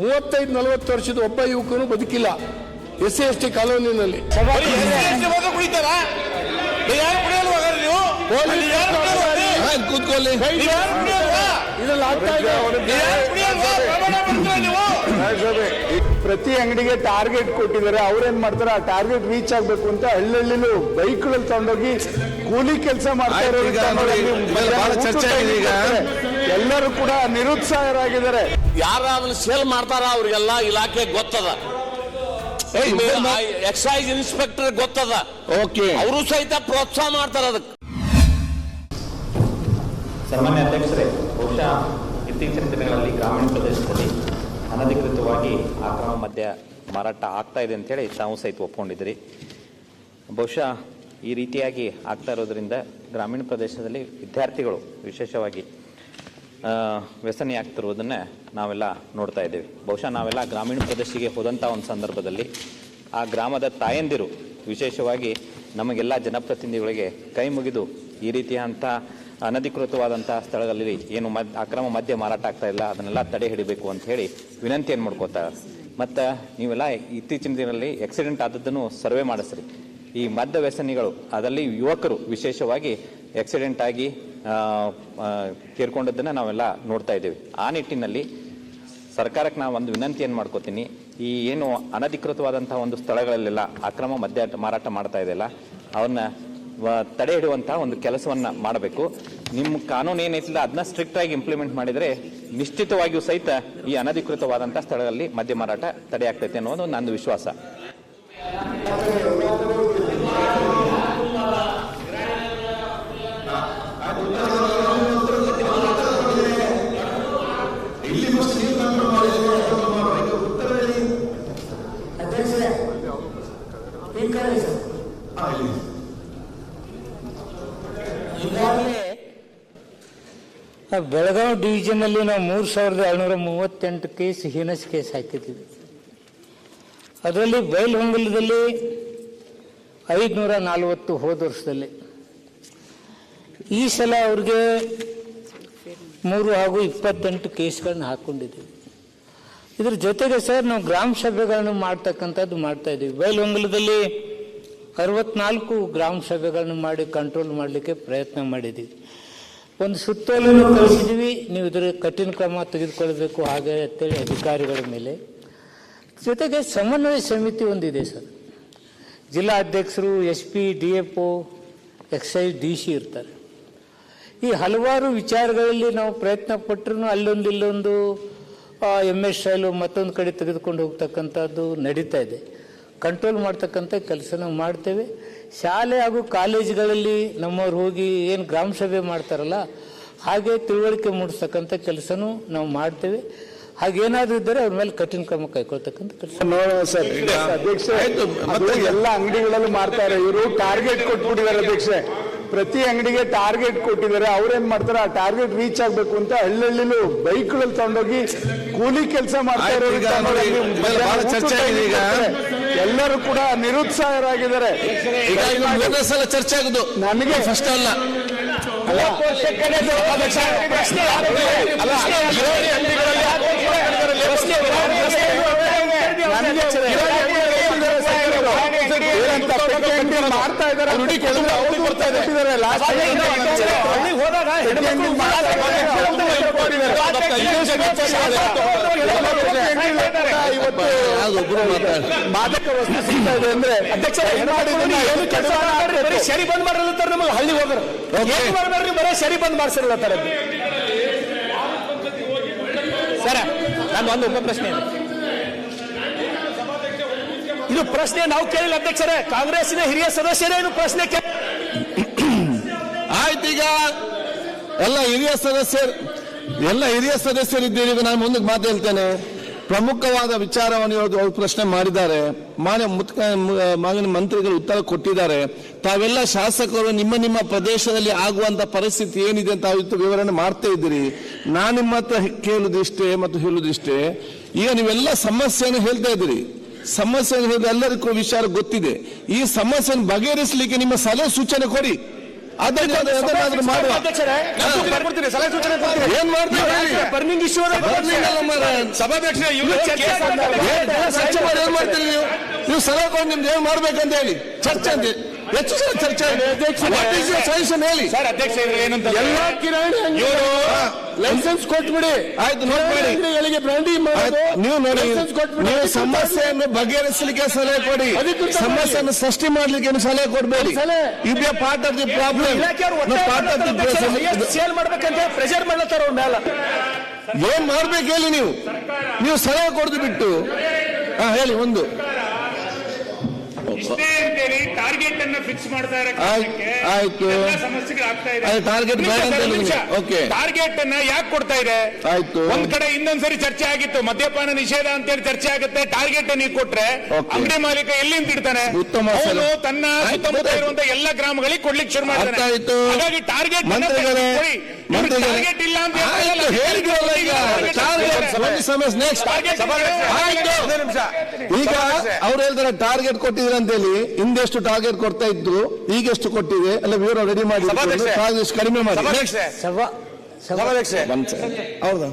ಮೂವತ್ತೈದು ನಲವತ್ತು ವರ್ಷದ ಒಬ್ಬ ಯುವಕನು ಬದುಕಿಲ್ಲ. ಎಸ್ ಸಿ ಎಸ್ ಟಿ ಕಾಲೋನಿನಲ್ಲಿ. ಕೂತ್ಕೊಳ್ಳಿ. ಪ್ರತಿ ಅಂಗಡಿಗೆ ಟಾರ್ಗೆಟ್ ಕೊಟ್ಟಿದ್ದಾರೆ. ಅವ್ರೇನ್ ಮಾಡ್ತಾರೆ? ಆ ಟಾರ್ಗೆಟ್ ರೀಚ್ ಆಗ್ಬೇಕು ಅಂತ ಹಳ್ಳಿಹಳ್ಳಿಲು ಬೈಕ್ಗಳಲ್ಲಿ ತಗೊಂಡೋಗಿ ಕೂಲಿ ಕೆಲಸ ಮಾಡ್ತಾ ಇರೋ. ಎಲ್ಲರೂ ಕೂಡ ನಿರುತ್ಸಾಹರಾಗಿದ್ದಾರೆ. ಯಾರಾದ್ರೂ ಸೇಲ್ ಮಾಡ್ತಾರ ಅವ್ರಿಗೆಲ್ಲ ಇಲಾಖೆ ಗೊತ್ತದ. ಎಕ್ಸೈಸ್ ಇನ್ಸ್ಪೆಕ್ಟರ್ ಗೊತ್ತದ. ಓಕೆ ಅವರು ಸಹಿತ ಪ್ರೋತ್ಸಾಹ ಮಾಡ್ತಾರ ಅದಕ್ಕೆ ಸನ್ಮಾನ್ಯ ಅಧ್ಯಕ್ಷರೇ ಬಹುಶಃ ಇತ್ತೀಚಿನ ದಿನಗಳಲ್ಲಿ ಗ್ರಾಮೀಣ ಪ್ರದೇಶದಲ್ಲಿ ಅನಧಿಕೃತವಾಗಿ ಅಕ್ರಮ ಮದ್ಯ ಮಾರಾಟ ಆಗ್ತಾ ಇದೆ ಅಂತೇಳಿ ತಾವು ಸಹಿತ ಒಪ್ಕೊಂಡಿದ್ರಿ ಬಹುಶಃ ಈ ರೀತಿಯಾಗಿ ಆಗ್ತಾ ಇರೋದ್ರಿಂದ ಗ್ರಾಮೀಣ ಪ್ರದೇಶದಲ್ಲಿ ವಿದ್ಯಾರ್ಥಿಗಳು ವಿಶೇಷವಾಗಿ ಆ, ವ್ಯಸನಿ ಆಗ್ತಿರುವುದನ್ನು ನಾವೆಲ್ಲ ನೋಡ್ತಾ ಇದ್ದೀವಿ. ಬಹುಶಃ ನಾವೆಲ್ಲ ಗ್ರಾಮೀಣ ಪ್ರದೇಶಕ್ಕೆ ಹೋದಂಥ ಒಂದು ಸಂದರ್ಭದಲ್ಲಿ ಆ ಗ್ರಾಮದ ತಾಯಂದಿರು ವಿಶೇಷವಾಗಿ ನಮಗೆಲ್ಲ ಜನಪ್ರತಿನಿಧಿಗಳಿಗೆ ಕೈ ಮುಗಿದು ಈ ರೀತಿಯಾದಂಥ ಅನಧಿಕೃತವಾದಂಥ ಸ್ಥಳಗಳಲ್ಲಿ ಏನು ಮದ್ ಅಕ್ರಮ ಮದ್ಯ ಮಾರಾಟ ಆಗ್ತಾ ಇಲ್ಲ ಅದನ್ನೆಲ್ಲ ತಡೆ ಹಿಡಿಬೇಕು ಅಂತ ಹೇಳಿ ವಿನಂತಿಯನ್ನು ಮಾಡ್ಕೋತಾರೆ ಮತ್ತು ನೀವೆಲ್ಲ ಇತ್ತೀಚಿನ ದಿನದಲ್ಲಿ ಆಕ್ಸಿಡೆಂಟ್ ಆದದ್ದನ್ನು ಸರ್ವೆ ಮಾಡಿಸ್ರಿ. ಈ ಮದ್ಯ ವ್ಯಸನಿಗಳು ಅದರಲ್ಲಿ ಯುವಕರು ವಿಶೇಷವಾಗಿ ಆಕ್ಸಿಡೆಂಟ್ ಆಗಿ ತೀರ್ಕೊಂಡದ್ದನ್ನು ನಾವೆಲ್ಲ ನೋಡ್ತಾ ಇದ್ದೀವಿ. ಆ ನಿಟ್ಟಿನಲ್ಲಿ ಸರ್ಕಾರಕ್ಕೆ ನಾವು ಒಂದು ವಿನಂತಿಯನ್ನು ಮಾಡ್ಕೋತೀನಿ, ಈ ಏನು ಅನಧಿಕೃತವಾದಂತಹ ಒಂದು ಸ್ಥಳಗಳಲ್ಲೆಲ್ಲ ಅಕ್ರಮ ಮದ್ಯ ಮಾರಾಟ ಮಾಡ್ತಾ ಇದೆಯಲ್ಲ ಅವನ್ನ ತಡೆ ಹಿಡುವಂಥ ಒಂದು ಕೆಲಸವನ್ನ ಮಾಡಬೇಕು. ನಿಮ್ಮ ಕಾನೂನು ಏನೈತಿಲ್ಲ ಅದನ್ನ ಸ್ಟ್ರಿಕ್ಟ್ ಆಗಿ ಇಂಪ್ಲಿಮೆಂಟ್ ಮಾಡಿದರೆ ನಿಶ್ಚಿತವಾಗಿಯೂ ಸಹಿತ ಈ ಅನಧಿಕೃತವಾದಂಥ ಸ್ಥಳದಲ್ಲಿ ಮದ್ಯ ಮಾರಾಟ ತಡೆ ಆಗ್ತೈತೆ ಅನ್ನೋದು ನಂದು ವಿಶ್ವಾಸ. ಈಗಾಗಲೇ ಬೆಳಗಾವಿ ಡಿವಿಷನಲ್ಲಿ ನಾವು ಮೂರು ಸಾವಿರದ ಏಳ್ನೂರ ಮೂವತ್ತೆಂಟು ಕೇಸ್ ಹೀನಸ್ ಕೇಸ್ ಹಾಕಿದ್ದೀವಿ. ಅದರಲ್ಲಿ ಬೈಲಹೊಂಗಲದಲ್ಲಿ ಐದುನೂರ ನಲವತ್ತು ಹೋದ ವರ್ಷದಲ್ಲಿ ಈ ಸಲ ಅವ್ರಿಗೆ ಮೂರು ಹಾಗೂ ಇಪ್ಪತ್ತೆಂಟು ಕೇಸ್ಗಳನ್ನ ಹಾಕ್ಕೊಂಡಿದ್ದೀವಿ ಇದ್ರ ಜೊತೆಗೆ ಸರ್ ನಾವು ಗ್ರಾಮ ಸಭೆಗಳನ್ನು ಮಾಡ್ತಕ್ಕಂಥದ್ದು ಮಾಡ್ತಾ ಇದ್ದೀವಿ. ಬೈಲಹೊಂಗಲದಲ್ಲಿ ಅರವತ್ನಾಲ್ಕು ಗ್ರಾಮ ಸಭೆಗಳನ್ನು ಮಾಡಿ ಕಂಟ್ರೋಲ್ ಮಾಡಲಿಕ್ಕೆ ಪ್ರಯತ್ನ ಮಾಡಿದ್ದೀವಿ. ಒಂದು ಸುತ್ತೋಲೆಯನ್ನು ಕಳಿಸಿದ್ದೀವಿ. ನೀವು ಇದರ ಕಠಿಣ ಕ್ರಮ ತೆಗೆದುಕೊಳ್ಬೇಕು ಹಾಗೆ ಅಂತೇಳಿ ಅಧಿಕಾರಿಗಳ ಮೇಲೆ. ಜೊತೆಗೆ ಸಮನ್ವಯ ಸಮಿತಿ ಒಂದಿದೆ ಸರ್. ಜಿಲ್ಲಾ ಅಧ್ಯಕ್ಷರು, S P, D F O excise D C ಇರ್ತಾರೆ. ಈ ಹಲವಾರು ವಿಚಾರಗಳಲ್ಲಿ ನಾವು ಪ್ರಯತ್ನ ಪಟ್ಟರೂ ಅಲ್ಲೊಂದು ಇಲ್ಲೊಂದು ಎಂ ಎಸ್ ಶೈಲು ಮತ್ತೊಂದು ಕಡೆ ತೆಗೆದುಕೊಂಡು ಹೋಗ್ತಕ್ಕಂಥದ್ದು ನಡೀತಾ ಇದೆ. ಕಂಟ್ರೋಲ್ ಮಾಡ್ತಕ್ಕಂಥ ಕೆಲಸ ನಾವು ಮಾಡ್ತೇವೆ. ಶಾಲೆ ಹಾಗೂ ಕಾಲೇಜುಗಳಲ್ಲಿ ನಮ್ಮವ್ರು ಹೋಗಿ ಏನು ಗ್ರಾಮ ಸಭೆ ಮಾಡ್ತಾರಲ್ಲ ಹಾಗೆ ತಿಳುವಳಿಕೆ ಮೂಡಿಸ್ತಕ್ಕಂಥ ಕೆಲಸನೂ ನಾವು ಮಾಡ್ತೇವೆ. ಹಾಗೇನಾದ್ರೂ ಇದ್ದರೆ ಅವ್ರ ಮೇಲೆ ಕಠಿಣ ಕ್ರಮ ಕೈಗೊಳ್ತಕ್ಕಂಥ ಕೆಲಸ. ಸರ್ ಅಧ್ಯಕ್ಷ ಎಲ್ಲ ಅಂಗಡಿಗಳಲ್ಲೂ ಮಾಡ್ತಾರೆ ಇವರು ಟಾರ್ಗೆಟ್ ಕೊಟ್ಬಿಟ್ಟಿದ್ದಾರೆ ಅಧ್ಯಕ್ಷೆ. ಪ್ರತಿ ಅಂಗಡಿಗೆ ಟಾರ್ಗೆಟ್ ಕೊಟ್ಟಿದ್ದಾರೆ ಅವ್ರೇನ್ ಮಾಡ್ತಾರೆ ಆ ಟಾರ್ಗೆಟ್ ರೀಚ್ ಆಗ್ಬೇಕು ಅಂತ ಹಳ್ಳಿಹಳ್ಳಿಲು ಬೈಕ್ಗಳಲ್ಲಿ ತಗೊಂಡೋಗಿ ಕೂಲಿ ಕೆಲಸ ಮಾಡ್ತಾ ಈಗ. ಎಲ್ಲರೂ ಕೂಡ ನಿರುತ್ಸಾಹರಾಗಿದ್ದಾರೆ ಚರ್ಚೆ ಆಗುದು ನನಗೆ ಫಸ್ಟ್ ಅಲ್ಲ ಪ್ರಶ್ನೆ ಮಾಡ್ತಾ ಇದ್ದಾರೆ ಮಾದಕ ವಸ್ತು ಸಿಗ್ತಾ ಇದೆ ಅಂದ್ರೆ ಅಧ್ಯಕ್ಷ ಶರಿ ಬಂದ್ ಮಾಡಿರ್ಲತ್ತಾರ ನಮಗೆ ಹಳ್ಳಿ ಹೋದ್ರು. ಮಾಡ್ಬೇಡ್ರಿ ಬರೀ ಶರಿ ಬಂದ್ ಮಾಡ್ಸಿರ್ಲತ್ತಾರ ಸರ ನಾನು ಒಂದು ಉಪ ಪ್ರಶ್ನೆ ಇದೆ. ಇದು ಪ್ರಶ್ನೆ ನಾವು ಕೇಳಿಲ್ಲ ಅಧ್ಯಕ್ಷರೇ. ಕಾಂಗ್ರೆಸ್ನ ಹಿರಿಯ ಸದಸ್ಯರೇ ಇದು ಪ್ರಶ್ನೆ ಆಯ್ತು ಈಗ ಎಲ್ಲ ಹಿರಿಯ ಸದಸ್ಯರು, ಎಲ್ಲ ಹಿರಿಯ ಸದಸ್ಯರು ಇದ್ದೀರಿ ನಾನು ಮುಂದಕ್ಕೆ ಮಾತು ಹೇಳ್ತೇನೆ. ಪ್ರಮುಖವಾದ ವಿಚಾರವನ್ನು ಅವರು ಪ್ರಶ್ನೆ ಮಾಡಿದ್ದಾರೆ. ಮಾನ್ಯ ಮಾನ್ಯ ಮಂತ್ರಿಗಳು ಉತ್ತರ ಕೊಟ್ಟಿದ್ದಾರೆ. ತಾವೆಲ್ಲ ಶಾಸಕರು, ನಿಮ್ಮ ನಿಮ್ಮ ಪ್ರದೇಶದಲ್ಲಿ ಆಗುವಂತ ಪರಿಸ್ಥಿತಿ ಏನಿದೆ ಅಂತ ಇವತ್ತು ವಿವರಣೆ ಮಾಡ್ತಾ ಇದ್ದೀರಿ. ನಾನು ನಿಮ್ಮ ಹತ್ರ ಕೇಳುದಿಷ್ಟೇ ಮತ್ತು ಹೇಳುದಿಷ್ಟೇ ಈಗ ನೀವೆಲ್ಲ ಸಮಸ್ಯೆಯನ್ನು ಹೇಳ್ತಾ ಇದ್ದೀರಿ. ಹೇಳಿದ್ರೆ ಎಲ್ಲರಿಗೂ ವಿಚಾರ ಗೊತ್ತಿದೆ. ಈ ಸಮಸ್ಯೆಯನ್ನು ಬಗೆಹರಿಸಲಿಕ್ಕೆ ನಿಮ್ಮ ಸಲಹೆ ಸೂಚನೆ ಕೊಡಿ. ಸಭಾಧ್ಯಕ್ಷ ನೀವು? ಸಲಹೆ ಕೊಡಿ ನಿಮ್ದು ಏನ್ ಮಾಡ್ಬೇಕಂತ ಹೇಳಿ. ಚರ್ಚೆ ಅಂತ ಹೆಚ್ಚು ಸಲ ಚರ್ಚೆ ಸಜೆಷನ್ ಹೇಳಿ? ಸರ್ ಅಧ್ಯಕ್ಷ ಏನಂತ ಎಲ್ಲಾ ಕಿರಾಣಿ ಲೈಸೆನ್ಸ್ ಕೊಟ್ಬಿಡಿ. ಆಯ್ತು ನೋಟ್ ಮಾಡಿ ಮಾಡೋದು ನೀವು ನೋಡಿ ಲೈಸೆನ್ಸ್ ಕೊಟ್ಬಿಡಿ. ನೀವು ಸಮಸ್ಯೆಯನ್ನು ಬಗೆಹರಿಸಲಿಕ್ಕೆ ಸಲಹೆ ಕೊಡಿ. ಸಮಸ್ಯೆಯನ್ನು ಸೃಷ್ಟಿ ಮಾಡ್ಲಿಕ್ಕೆ ಏನು ಸಲಹೆ ಕೊಡಬೇಡಿ. You be part of the problem part of the sale ಮಾಡ್ಬೇಕಂತ ಪ್ರೆಷರ್ ಮಾಡ್ಲತ್ತಾರ ಅವ್ರ ಮೇಲೆ ಏನ್ ಮಾಡ್ಬೇಕು ಹೇಳಿ ನೀವು? ನೀವು ಸಲಹೆ ಕೊಡ್ದು ಬಿಟ್ಟು. ಹಾ ಹೇಳಿ ಒಂದು. ಫಿಕ್ಸ್ ಮಾಡ್ತಾ ಆಯ್ತು, ಬೇಡ ಅಂತ ಟಾರ್ಗೆಟ್ ಅನ್ನ ಯಾಕೆ ಕೊಡ್ತಾ ಇದೆ? ಆಯ್ತು. ಒಂದ್ ಕಡೆ ಇನ್ನೊಂದ್ಸರಿ ಚರ್ಚೆ ಆಗಿತ್ತು. ಮದ್ಯಪಾನ ನಿಷೇಧ ಅಂತೇಳಿ ಚರ್ಚೆ ಆಗುತ್ತೆ. ಟಾರ್ಗೆಟ್ ನೀವು ಕೊಟ್ರೆ. ಅಂಗಡಿ ಮಾಲೀಕ ಎಲ್ಲಿಂದ ಇಡ್ತಾನೆ ಉತ್ತಮ ಅವನು ತನ್ನ ಸುತ್ತಮುತ್ತ. ಇರುವಂತ ಎಲ್ಲ ಗ್ರಾಮಗಳಿಗೆ ಕೊಡ್ಲಿಕ್ಕೆ ಶುರು ಮಾಡ್ತಾನೆ. ಹಾಗಾಗಿ ಟಾರ್ಗೆಟ್ ಈಗ ಅವ್ರು ಹೇಳ್ತಾರೆ ಟಾರ್ಗೆಟ್ ಕೊಟ್ಟಿದ್ರೆ ಅಂತ ಹೇಳಿ ಹಿಂದೆಷ್ಟು ಟಾರ್ಗೆಟ್ ಕೊಡ್ತಾ ಇದ್ರು ಈಗ ಎಷ್ಟು ಕೊಟ್ಟಿದೆ? ಅಲ್ಲ ವಿವರ ರೆಡಿ ಮಾಡಿ. ಕಡಿಮೆ ಮಾಡಿ. ನೆಕ್ಸ್ಟ್ ಸಭಾ ಸಭಾ ಹೌದಾ?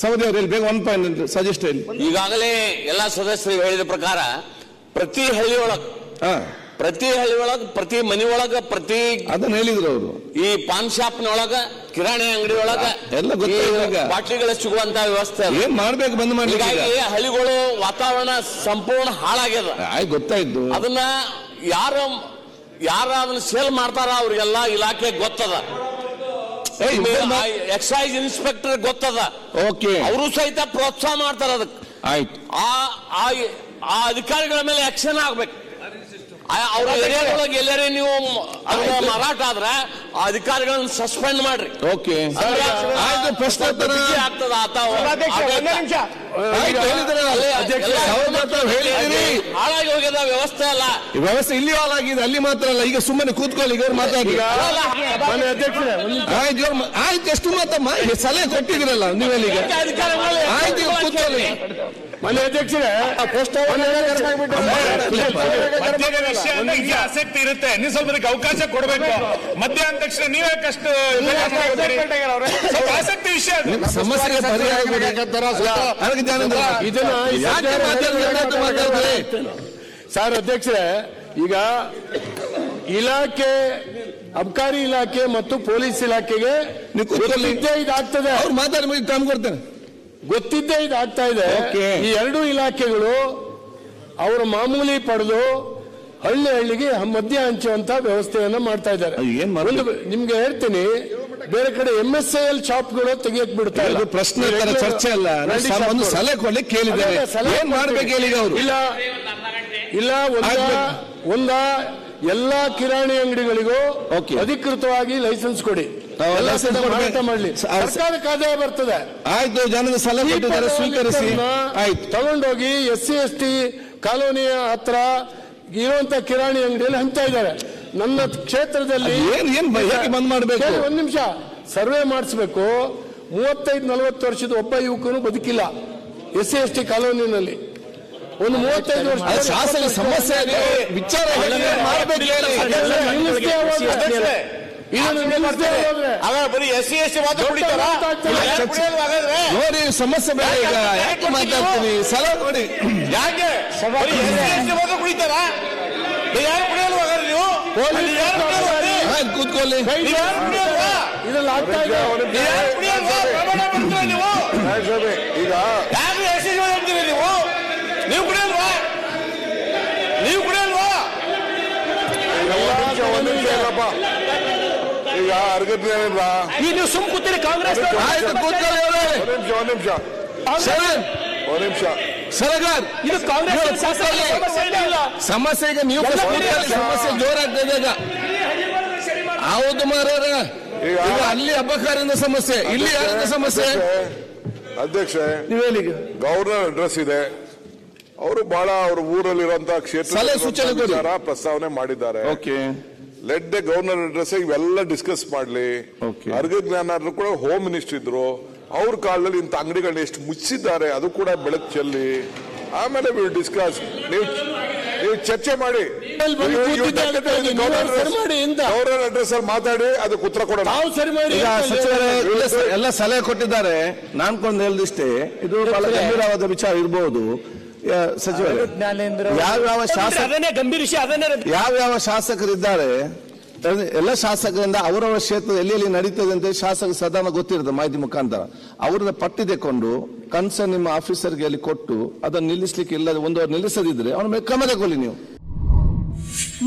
ಸೌದಿ ಅವ್ರು ಹೇಳಿ ಬೇಗ ಒನ್ ಪಾಯಿಂಟ್ ಸಜೆಸ್ಟ್ ಹೇಳಿ. ಈಗಾಗಲೇ ಎಲ್ಲಾ ಸದಸ್ಯರು ಹೇಳಿದ ಪ್ರಕಾರ ಪ್ರತಿ ಹಳ್ಳಿ ಒಳಗ್ ಹಾ. ಪ್ರತಿ ಹಳ್ಳಿ ಒಳಗ ಪ್ರತಿ ಮನಿ ಒಳಗ ಪ್ರತಿ ಅದನ್ನ ಹೇಳಿದ್ರು ಅವರು. ಈ ಪಾನ್ ಶಾಪ್ ನೊಳಗ ಕಿರಾಣಿ ಅಂಗಡಿ ಒಳಗ ಎಲ್ಲ. ಬಾಟ್ಲಿಗಳ ಸಿಗುವಂತ ವ್ಯವಸ್ಥೆ. ಏನ್ ಮಾಡ್ಬೇಕು ಬಂದ್ ಮಾಡ್ಲಿಕ್ಕೆ? ಹಳ್ಳಿಗಳು ವಾತಾವರಣ ಸಂಪೂರ್ಣ ಹಾಳಾಗ್ಯದ. ಆಯ್ತು ಗೊತ್ತಾಯ್ತು. ಅದನ್ನ ಯಾರ ಯಾರ ಅದನ್ನ ಸೇಲ್ ಮಾಡ್ತಾರ ಅವ್ರಿಗೆಲ್ಲ ಇಲಾಖೆ ಗೊತ್ತದ. ಎಕ್ಸೈಸ್ ಇನ್ಸ್ಪೆಕ್ಟರ್ ಗೊತ್ತದ. ಓಕೆ. ಅವರು ಸಹಿತ ಪ್ರೋತ್ಸಾಹ ಮಾಡ್ತಾರ ಅದಕ್ಕೆ. ಆಯ್ತು. ಆ ಆ ಅಧಿಕಾರಿಗಳ ಮೇಲೆ ಆಕ್ಷನ್ ಆಗ್ಬೇಕು. ಅವ್ರ ಏರಿಯಾದೊಳಗೆ ಎಲ್ಲರೇ ನೀವು ಅದನ್ನ ಮಾರಾಟ ಆದ್ರೆ ಆ ಅಧಿಕಾರಿಗಳನ್ನ ಸಸ್ಪೆಂಡ್ ಮಾಡ್ರಿ. ಓಕೆ. ಆಯ್ತು ಪ್ರಶ್ನೋತ್ತರ ಆಗ್ತದ ಆತ. ಹಾಳಾಗಿ ಹೋಗ್ಯದ ವ್ಯವಸ್ಥೆ ಅಲ್ಲ. ವ್ಯವಸ್ಥೆ ಇಲ್ಲಿ ಹಾಳಾಗಿದೆ ಅಲ್ಲಿ ಮಾತ್ರ ಅಲ್ಲ. ಈಗ ಸುಮ್ಮನೆ ಕೂತ್ಕೊಳ್ಳಿ ಈಗ ಮಾತಾಡಿ ಆಯ್ತು ಆಯ್ತು ಎಷ್ಟು ಮಾತಮ್ಮ ಸಲಹೆ ಕೊಟ್ಟಿದ್ರಲ್ಲ ನೀವೆಲ್ಲ ಅಧಿಕಾರ ಮಾನ್ಯ ಅಧ್ಯಕ್ಷರೇ ಮದ್ಯದ ವಿಷಯ ಅಂದ್ರೆ ಹಿಂಗೆ ಆಸಕ್ತಿ ಇರುತ್ತೆ. ನೀವು ಸ್ವಲ್ಪ ಅದಕ್ಕೆ ಅವಕಾಶ ಕೊಡಬೇಕು. ಮಧ್ಯ ಅಂದ ತಕ್ಷಣ ನೀವೇ ಕಷ್ಟ ಸ್ವಲ್ಪ ಆಸಕ್ತಿ ವಿಷಯ. ಸಮಸ್ಯೆಗೆ ಪರಿಹಾರ ಸರ್ ಅಧ್ಯಕ್ಷರೇ ಈಗ ಇಲಾಖೆ ಅಬ್ಕಾರಿ ಇಲಾಖೆ ಮತ್ತು ಪೊಲೀಸ್ ಇಲಾಖೆಗೆ ಇದಾಗ್ತದೆ. ಅವ್ರು ಮಾತಾಡಿ ಟೈಮ್ ಕೊಡ್ತೇನೆ. ಗೊತ್ತಿದ್ದೇ ಇದಾಗ್ತಾ ಇದೆ. ಈ ಎರಡು ಇಲಾಖೆಗಳು ಅವರ ಮಾಮೂಲಿ ಪಡೆದು ಹಳ್ಳಿ ಹಳ್ಳಿಗೆ ಮದ್ಯ ಹಂಚುವಂತ ವ್ಯವಸ್ಥೆಯನ್ನ ಮಾಡ್ತಾ ಇದ್ದಾರೆ. ನಿಮ್ಗೆ ಹೇಳ್ತೀನಿ ಬೇರೆ ಕಡೆ ಎಂ ಎಸ್ ಐ ಎಲ್ ಶಾಪ್ಗಳು ತೆಗಿಯಕ್ ಬಿಡ್ತಾ ಇಲ್ಲ. ಪ್ರಶ್ನೆ ಚರ್ಚೆ ಅಲ್ಲ. ಒಂದು. ಸಲಹೆ ಕೊಡ್ಲಿಕ್ಕೆ ಕೇಳಿದ್ದಾರೆ ಸಲಹೆ ಏನ್ ಮಾಡ್ಬೇಕು ಹೇಳಿ ಈಗ ಅವರು? ಇಲ್ಲ ಇಲ್ಲ ಒಂದ. ಒಂದ ಎಲ್ಲಾ ಕಿರಾಣಿ ಅಂಗಡಿಗಳಿಗೂ. ಅಧಿಕೃತವಾಗಿ ಲೈಸೆನ್ಸ್ ಕೊಡಿ. ಮಾಡ್ಲಿ. ಸರ್ಕಾರಕ್ಕೆ ಆದಾಯ ಬರ್ತದೆ. ಆಯ್ತು ಜನದ ಸಲಹೆ ಕೊಟ್ಟಿದ್ದಾರೆ ಸ್ವೀಕರಿಸಿ. ಆಯ್ತು. ತಗೊಂಡೋಗಿ ಎಸ್ ಸಿ ಎಸ್ ಟಿ ಕಾಲೋನಿಯ ಹತ್ರ ಇರುವಂತ ಕಿರಾಣಿ ಅಂಗಡಿಯಲ್ಲಿ ಹಂಚ್ತಾ ಇದ್ದಾರೆ. ನನ್ನ ಕ್ಷೇತ್ರದಲ್ಲಿ ಏನ್ ಏನ್ ಬಂದ್ ಮಾಡಬೇಕು? ಒಂದ್ ನಿಮಿಷ. ಸರ್ವೆ ಮಾಡಿಸ್ಬೇಕು. ಮೂವತ್ತೈದು ನಲವತ್ತು ವರ್ಷದ ಒಬ್ಬ ಯುವಕನು ಬದುಕಿಲ್ಲ. ಎಸ್ ಸಿ ಎಸ್ ಟಿ ಕಾಲೋನಿನಲ್ಲಿ. ಒಂದು ಮೂವತ್ತೈದು ವರ್ಷ ಶಾಸನ ಸಮಸ್ಯೆ ಇದೆ ವಿಚಾರ ಬರೀ ಎಸ್ ಸಿ ಎಸ್ ಟಿ ಮಾತ್ರ ನೋಡಿ ಸಮಸ್ಯೆ ಬೇಡ ಈಗ. ಯಾಕೆ ಮಾತಾಡ್ತೀನಿ? ಸಲ ನೋಡಿ. ಯಾಕೆ? ಸಿ ಮಾತ್ರ ಕುಡಿತಾರ ಯಾರು ಕುಡಿಯಲ್ವಾ ನೀವು? ಕೂತ್ಕೊಳ್ಳಿ. ನೀವು ಯಾರು ಕುಡಿಯಲ್ವಾ ಇದ್ರಲ್ಲಿ ಆಗ್ತಾ ಇದೆ. ನೀವು ಈಗ ಯಾರು ಎಸ್ ಸಿ ಹೇಳ್ತೀರಿ ನೀವು? ನೀವು ಕುಡಿಯಲ್ವಾ ನೀವು ಕುಡಿಯಲ್ವಾ ಒಂದು ನಿಮಿಷ ಈಗ ಈಗ ನೀವು ಸುಮ್ ಕೂತೀರಿ ಕಾಂಗ್ರೆಸ್ ಆಯ್ತು ಕೂತ್ಕೊಳ್ಳಿ ಅವ್ರೆ. ಒಂದ್ ನಿಮಿಷ ಒಂದ್ ನಿಮಿಷ. ಸರ್ ಒಂದ್ ನಿಮಿಷ. ಸರಗಾರ್. ಇದು ಕಾಂಗ್ರೆಸ್ ಸಮಸ್ಯೆ ಈಗ ನೀವು first ಕೂತ್ಕೊಳ್ಳಿ. ಸಮಸ್ಯೆ ಜೋರಾಗ್ತದೆ ಈಗ. ಹೌದು ಮಾರಾರ ಈಗ- ಈಗ ಅಲ್ಲಿ ಅಬ್ಬಕಾರಿಂದ ಸಮಸ್ಯೆ ಇಲ್ಲಿ ಯಾರಿಂದ ಸಮಸ್ಯೆ? ಅಧ್ಯಕ್ಷ ನೀವು ಹೇಳಿ ಈಗ. ಗವರ್ನರ್ ಅಡ್ರೆಸ್ ಇದೆ. ಅವರು ಬಹಳ ಅವ್ರ ಊರಲ್ಲಿರುವಂತಹ ಕ್ಷೇತ್ರ ಸಲಹೆ ಸೂಚನೆ ಕೊಡಿ. ಪ್ರಸ್ತಾವನೆ ಮಾಡಿದ್ದಾರೆ. Okay. Let the governor address ಇವೆಲ್ಲ ಡಿಸ್ಕಸ್ ಮಾಡ್ಲಿ. ಅರ್ಗ ಜ್ಞಾನಾದ್ರು ಕೂಡ ಹೋಮ್ ಮಿನಿಸ್ಟರ್ ಇದ್ರು ಅವ್ರ ಕಾಲದಲ್ಲಿ ಇಂಥ ಅಂಗಡಿಗಳನ್ನ ಎಷ್ಟು ಮುಚ್ಚಿದ್ದಾರೆ ಅದು ಕೂಡ ಬೆಳಕ್ ಚೆಲ್ಲಿ ಆಮೇಲೆ ವಿಲ್ ಡಿಸ್ಕಸ್ ನೀವು ನೀವು ಚರ್ಚೆ ಮಾಡಿ. ಗವರ್ನರ್ ಅಡ್ರೆಸ್ ಅಲ್ಲಿ ಮಾತಾಡಿ ಅದಕ್ಕೆ ಉತ್ತರ ಕೊಡೋಣ. ಎಲ್ಲ ಸಲಹೆ ಕೊಟ್ಟಿದ್ದಾರೆ. ನಾನ್ಕೊಂಡು ಹೇಳ್ದಿಷ್ಟೇ. ಹೇಳಿದಿಷ್ಟೇ ಇದು ಬಹಳ ಗಂಭೀರವಾದ ವಿಚಾರ ಇರಬಹುದು ಸಚಿವರೇ ಯಾವ ಯಾವ್ಯಾವ ಶಾಸಕ ಯಾವ್ಯಾವ ಶಾಸಕರಿದ್ದಾರೆ? ಎಲ್ಲ ಶಾಸಕರಿಂದ ಅವರವರ ಕ್ಷೇತ್ರ ಎಲ್ಲಿ ಎಲ್ಲಿ ನಡೀತದೆ ಅಂತ ಶಾಸಕ ಸದಾನ ಗೊತ್ತಿರುತ್ತೆ ಮಾಹಿತಿ ಮುಖಾಂತರ. ಅವ್ರನ್ನ ಪಟ್ಟಿ ತೆಕೊಂಡು ಕನ್ಸರ್ನ್ ನಿಮ್ಮ ಆಫೀಸರ್ಗೆ ಅಲ್ಲಿ ಕೊಟ್ಟು ಅದನ್ನು ನಿಲ್ಲಿಸಲಿಕ್ಕೆ ಇಲ್ಲದೆ ಒಂದು ನಿಲ್ಲಿಸದಿದ್ರೆ ಅವನ ಮೇಲೆ ಕ್ರಮ ತಗೊಳ್ಳಿ ನೀವು.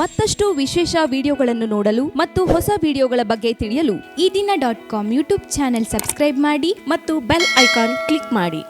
ಮತ್ತಷ್ಟು ವಿಶೇಷ ವಿಡಿಯೋಗಳನ್ನು ನೋಡಲು ಮತ್ತು ಹೊಸ ವಿಡಿಯೋಗಳ ಬಗ್ಗೆ ತಿಳಿಯಲು ಈ ದಿನ dot com YouTube channel subscribe ಮಾಡಿ ಮತ್ತು ಬೆಲ್ ಐಕಾನ್ ಕ್ಲಿಕ್ ಮಾಡಿ.